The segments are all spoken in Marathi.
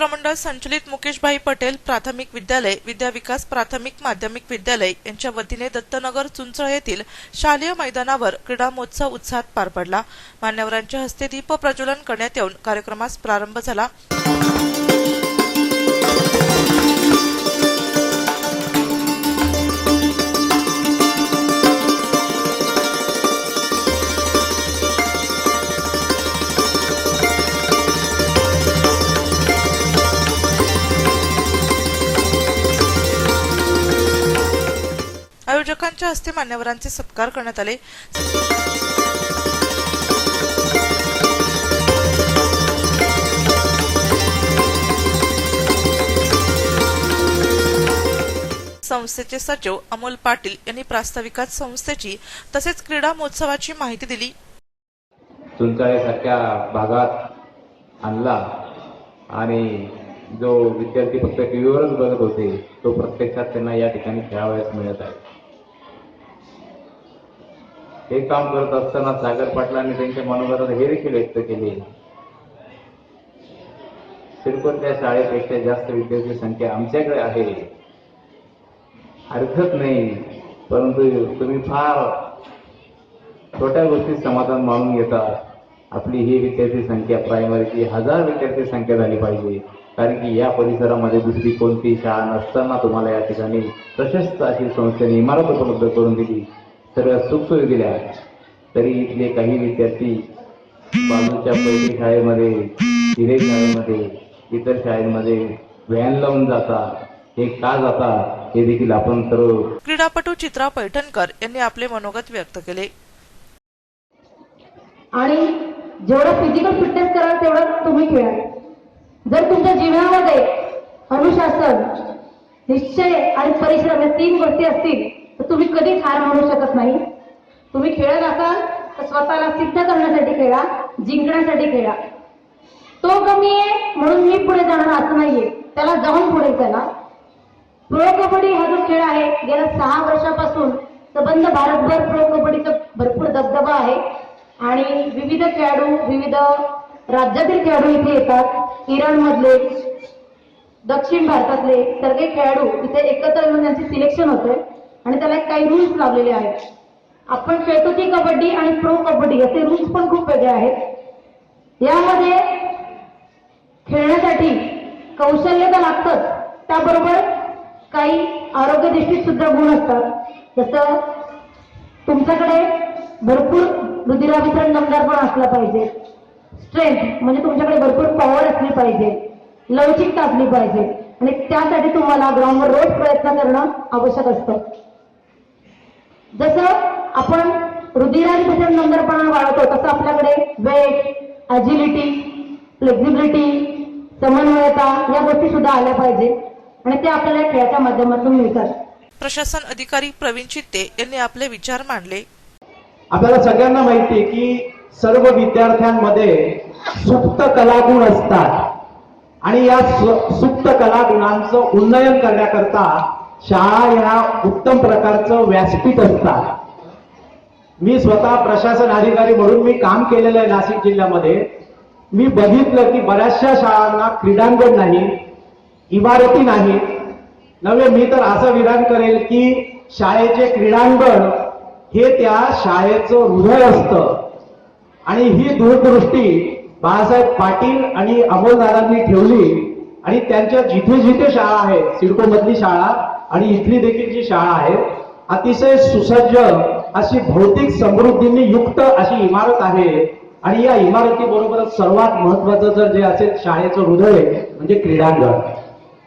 मित्रमंडळ संचलित मुकेशभाई पटेल प्राथमिक विद्यालय विद्या विकास प्राथमिक माध्यमिक विद्यालय यांच्या वतीने दत्तनगर चुंचळ येथील शालेय मैदानावर क्रीडा महोत्सव उत्साहात पार पडला. मान्यवरांच्या हस्ते दीप प्रज्वलन करण्यात येऊन कार्यक्रमास प्रारंभ झाला. आयोजकांच्या हस्ते मान्यवरांचे सत्कार करण्यात आले. संस्थेचे सचिव अमोल पाटील यांनी प्रास्ताविकात संस्थेची तसेच क्रीडा महोत्सवाची माहिती दिली. चुंचाळेसारख्या भागात आणला आणि जो विद्यार्थी फक्त टीव्हीवरच बघत होते तो प्रत्यक्षात त्यांना या ठिकाणी खेळावयास मिळत आहे. हे काम करत असताना सागर पाटलांनी त्यांच्या मनोगतात हे देखील व्यक्त केले. सिडकोतल्या शाळेपेक्षा जास्त विद्यार्थी संख्या आमच्याकडे आहे. हरकत नाही परंतु तुम्ही फार छोट्या गोष्टीत समाधान मानून घेता. आपली ही विद्यार्थी संख्या प्रायमरीची हजार विद्यार्थी संख्या झाली पाहिजे. कारण की या परिसरामध्ये दुसरी कोणती शाळा नसताना तुम्हाला या ठिकाणी प्रशस्त अशी संस्थेने इमारत उपलब्ध करून दिली. सर्व सुखसोयी दिल्या. तरी इथले काही विद्यार्थी बाजूच्या पहिली शाळेमध्ये हिरे शाळेमध्ये इतर शाळेमध्ये व्हॅन लावून जातात. हे का जातात हे देखील आपण सर्व क्रीडापटू चित्रा पैठणकर यांनी आपले मनोगत व्यक्त केले. आणि जेवढं फिजिकल फिटनेस कराल तेवढं तुम्ही खेळा जर तुमच्या जीवनामध्ये अनुशासन निश्चय आणि परिश्रम या तीन गोष्टी असतील तर तुम्ही कधीच हार म्हणू शकत नाही. तुम्ही खेळत असाल तर स्वतःला सिद्ध करण्यासाठी खेळा जिंकण्यासाठी खेळा. तो कमी आहे म्हणून मी पुढे जाणार असं नाहीये. त्याला जाऊन पुढे चला. प्रो कबड्डी हा जो खेळ आहे गेल्या सहा वर्षापासून संबंध भारतभर प्रो कबड्डीचा भरपूर दबदबा आहे. आणि विविध खेळाडू विविध राज्यातील खेळाडू इथे येतात. इराण मधले दक्षिण भारतातले सगळे खेळाडू इथे एकत्र येऊन त्यांचे सिलेक्शन होते. आणि त्याला काही रूल्स लावलेले आहेत. आपण खेळतो ती कबड्डी आणि प्रो कबड्डी असे रूल्स पण खूप वेगळे आहेत. यामध्ये खेळण्यासाठी कौशल्य तर लागतंच. त्याबरोबर काही आरोग्य दृष्टीत सुद्धा गुण असतात. जसं तुमच्याकडे भरपूर रुधिराभिसरण दमदार पण असला पाहिजे. स्ट्रेंथ म्हणजे तुमच्याकडे भरपूर पॉवर असली पाहिजे. लवचिकता असली पाहिजे. आणि त्यासाठी तुम्हाला ग्राउंडवर रोज प्रयत्न करणं आवश्यक असतं. जसं आपण रुधिराभिसरण नंबरपणा वाढवतो तसं आपल्याकडे वेट अजिलिटी फ्लेक्झिबिलिटी समन्वयता या गोष्टी सुद्धा आल्या पाहिजे. आणि ते आपल्याला खेळाच्या माध्यमातून मिळतात. प्रशासन अधिकारी प्रवीण चित्ते यांनी आपले विचार मांडले. आपल्याला सगळ्यांना माहिती आहे की सर्व विद्यार्थ्यांमध्ये सुप्त कलागुण असतात. आणि या सुप्त कलागुणांचं उन्नयन करण्याकरता शाळा या उत्तम प्रकारचं व्यासपीठ असतात. मी स्वतः प्रशासन अधिकारी म्हणून मी काम केलेलं आहे नाशिक जिल्ह्यामध्ये. मी बघितलं की बऱ्याचशा शाळांना क्रीडांगण नाही इमारती नाही. नव्हे मी तर असं विधान करेल की शाळेचे क्रीडांगण हे त्या शाळेचं हृदय असतं. आणि ही दूरदृष्टी बाळासाहेब पाटील आणि अमोलदारांनी ठेवली आणि त्यांच्या जिथे जिथे शाळा आहे सिडको मधली शाळा आणि इथली देखील जी शाळा आहे अतिशय सुसज्ज अशी भौतिक समृद्धीने युक्त अशी इमारत आहे. आणि या इमारतीबरोबरच सर्वात महत्वाचं जर जे असेल शाळेचं हृदय म्हणजे क्रीडांगण.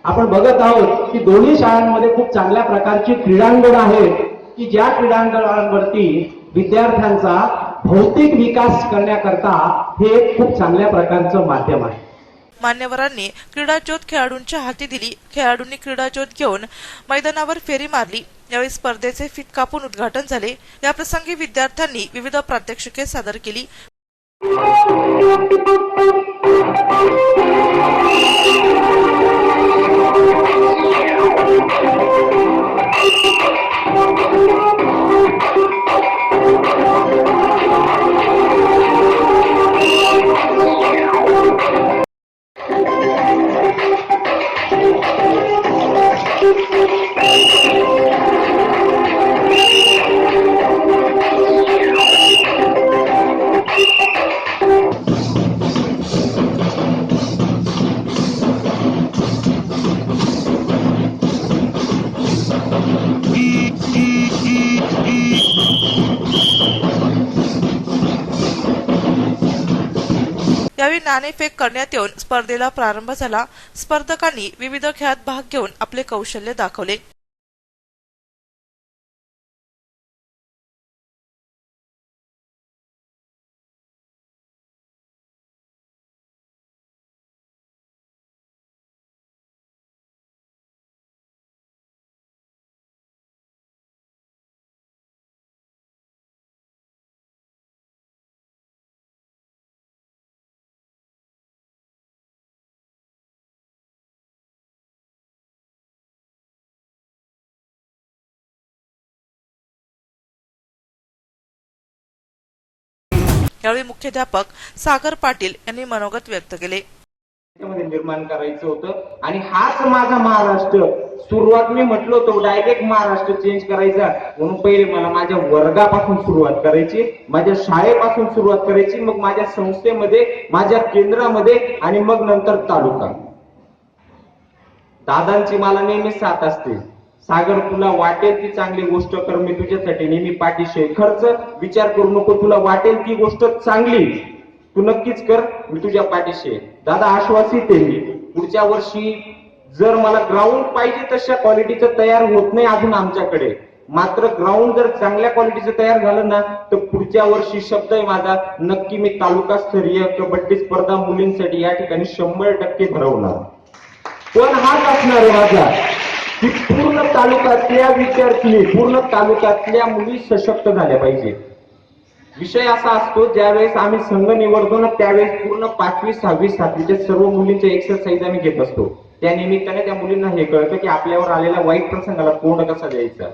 आपण बघत आहोत की दोन्ही शाळांमध्ये खूप चांगल्या प्रकारची क्रीडांगण आहेत की ज्या क्रीडांगणांवरती विद्यार्थ्यांचा भौतिक विकास करण्याकरता हे एक खूप चांगल्या प्रकारचं माध्यम आहे. मान्यवरांनी क्रीडाज्योत खेळाडूंच्या हाती दिली. खेळाडूंनी क्रीडाज्योत घेऊन मैदानावर फेरी मारली. यावेळी स्पर्धेचे फिट कापून उद्घाटन झाले. याप्रसंगी विद्यार्थ्यांनी विविध प्रात्यक्षिके सादर केली. Thank you. यावेळी नाणेफेक करण्यात येऊन स्पर्धेला प्रारंभ झाला. स्पर्धकांनी विविध खेळात भाग घेऊन आपले कौशल्य दाखवले. यावेळी मुख्याध्यापक सागर पाटील यांनी मनोगत व्यक्त केले. निर्माण करायचं होतं. आणि हाच माझा महाराष्ट्र. सुरुवात मी म्हटलो होतो डायरेक्ट महाराष्ट्र चेंज करायचा. म्हणून पहिले मला माझ्या वर्गापासून सुरुवात करायची माझ्या शाळेपासून सुरुवात करायची मग माझ्या संस्थेमध्ये माझ्या केंद्रामध्ये आणि मग नंतर तालुका. दादांची मला नेहमी साथ असते. सागर तुला वाटेल ती चांगली गोष्ट कर मी तुझ्यासाठी नेहमी पाठीशी खर्च विचार करू नको तुला वाटेल ती गोष्ट चांगली. तू नक्कीच कर मी तुझ्या पाठीशी आहे. दादा आश्वासित आहे मी. पुढच्या वर्षी जर मला ग्राउंड पाहिजे तशा क्वालिटीचं तयार होत नाही अजून आमच्याकडे. मात्र ग्राउंड जर चांगल्या क्वालिटीचं तयार झालं ना तर पुढच्या वर्षी शब्द आहे माझा नक्की मी तालुका स्तरीय कबड्डी स्पर्धा मुलींसाठी या ठिकाणी शंभर टक्के भरवणार. पण हाच असणार आहे माझा. पूर्ण तालुक्यातल्या विद्यार्थी पूर्ण तालुक्यातल्या मुली सशक्त झाल्या पाहिजे. विषय असा असतो ज्यावेळेस आम्ही संघ निवडतो ना त्यावेळेस पूर्ण पाचवी सहावी सातवीच्या सर्व मुलींचे एक्सरसाइज आम्ही घेत असतो. त्या निमित्ताने त्या मुलींना हे कळतं की आपल्यावर आलेल्या वाईट प्रसंगाला तोंड कसा द्यायचा?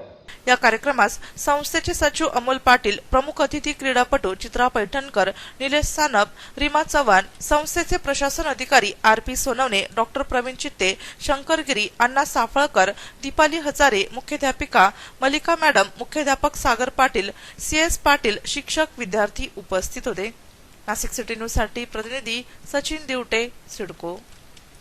या कार्यक्रमास संस्थेचे सचिव अमोल पाटील प्रमुख अतिथी क्रीडापटू चित्रा पैठणकर निलेश सानप रीमा चव्हाण संस्थेचे प्रशासन अधिकारी R P Sonawane doctor Praveen Chitte Shankar Giri अण्णा साफळकर दीपाली हजारे मुख्याध्यापिका मलिका मॅडम मुख्याध्यापक सागर पाटील सीएस पाटील शिक्षक विद्यार्थी उपस्थित होते. नाशिक सिटी न्यूजसाठी प्रतिनिधी सचिन दिवटे सिडको.